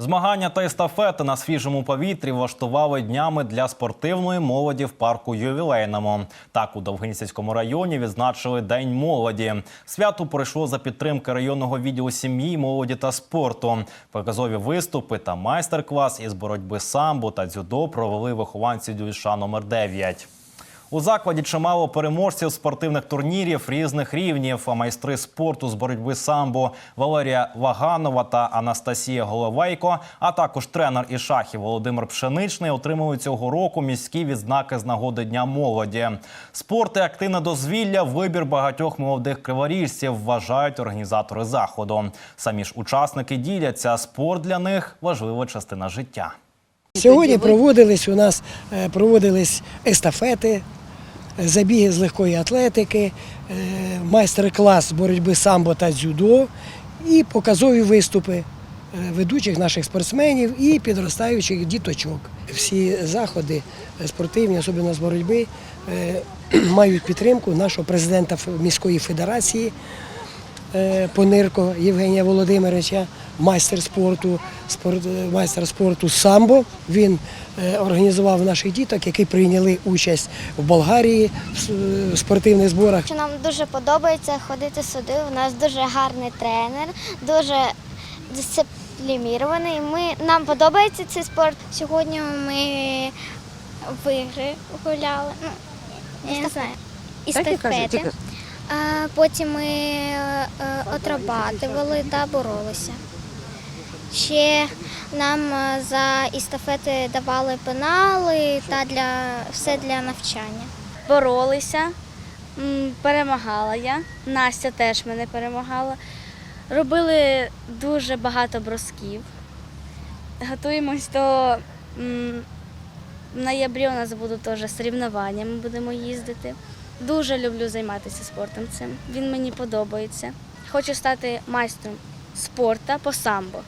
Змагання та естафети на свіжому повітрі влаштували днями для спортивної молоді в парку ювілейному. Так у Довгинцівському районі відзначили День молоді. Свято пройшло за підтримки районного відділу сім'ї, молоді та спорту. Показові виступи та майстер-клас із боротьби самбо та дзюдо провели вихованці дюша номер 9. У закладі чимало переможців спортивних турнірів різних рівнів. А майстри спорту з боротьби самбо Валерія Ваганова та Анастасія Головейко, а також тренер із шахів Володимир Пшеничний отримали цього року міські відзнаки з нагоди Дня молоді. Спорт і активне дозвілля вибір багатьох молодих криворіжців, вважають організатори заходу. Самі ж учасники діляться. Спорт для них важлива частина життя. Сьогодні проводились у нас е, проводились естафети, забіги з легкої атлетики, е, майстер-клас боротьби самбо та дзюдо і показові виступи е, ведучих наших спортсменів і підростаючих діточок. Всі заходи е, спортивні, особливо з боротьби, мають підтримку нашого президента міської федерації Понирко Євгенія Володимировича, майстер спорту, спорт, е, майстер спорту самбо. Він е, організував наших діток, які прийняли участь в Болгарії в в спортивних зборах. Що Нам дуже подобається ходити сюди. У нас дуже гарний тренер, дуже дисциплінований. Ми, нам подобається цей спорт. Сьогодні ми в ігри гуляли. Ну, я не знаю. Естафети. А потім ми е, е, отрабатували та боролися. Ще нам е, за естафети давали пенали та для все для навчання. боролися, перемагала я. Настя теж мене перемагала. Робили дуже багато бросків. Готуємось до в ноябрі у нас будуть теж соревнування, ми будемо їздити. Дуже люблю займатися спортом цим. Він мені подобається. Хочу стати майстром спорту по самбо.